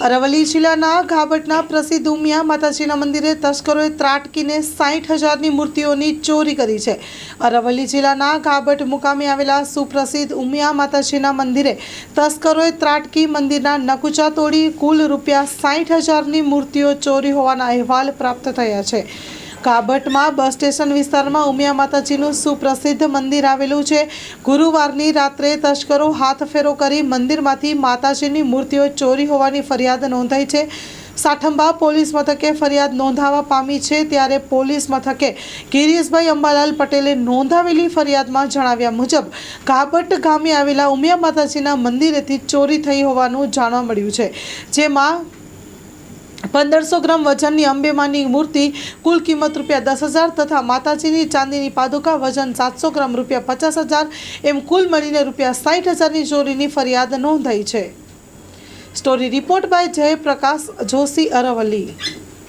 અરવલ્લી જિલ્લાના ઘાબટના પ્રસિદ્ધ ઉમિયા માતાજીના મંદિરે તસ્કરોએ ત્રાટકીને સાઠ હજારની મૂર્તિઓની ચોરી કરી છે. અરવલ્લી જિલ્લાના ઘાબટ મુકામે આવેલા સુપ્રસિદ્ધ ઉમિયા માતાજીના મંદિરે તસ્કરોએ ત્રાટકી મંદિરના નકુચા તોડી કુલ રૂપિયા સાઠ હજારની મૂર્તિઓ ચોરી હોવાના અહેવાલ પ્રાપ્ત થયા છે. કાબટમાં બસ સ્ટેશન વિસ્તારમાં ઉમિયા માતાજીનું સુપ્રસિદ્ધ મંદિર આવેલું છે. ગુરુવારની રાત્રે તસ્કરો હાથફેરો કરી મંદિરમાંથી માતાજીની મૂર્તિઓ ચોરી હોવાની ફરિયાદ નોંધાઈ છે. સાઠંબા પોલીસ મથકે ફરિયાદ નોંધાવા પામી છે ત્યારે પોલીસ મથકે ગિરીશભાઈ અંબાલાલ પટેલે નોંધાવેલી ફરિયાદમાં જણાવ્યા મુજબ, કાબટ ગામે આવેલા ઉમિયા માતાજીના મંદિરેથી ચોરી થઈ હોવાનું જાણવા મળ્યું છે. જેમાં પંદરસો ગ્રામ વજનની અંબેમાની મૂર્તિ કુલ કિંમત રૂપિયા દસ હજાર તથા માતાજીની ચાંદીની પાદુકા વજન સાતસો ગ્રામ રૂપિયા પચાસ હજાર એમ કુલ મળીને રૂપિયા સાઠ હજારની ચોરીની ફરિયાદ નોંધાઈ છે. Story report by Jayprakash Joshi Aravalli.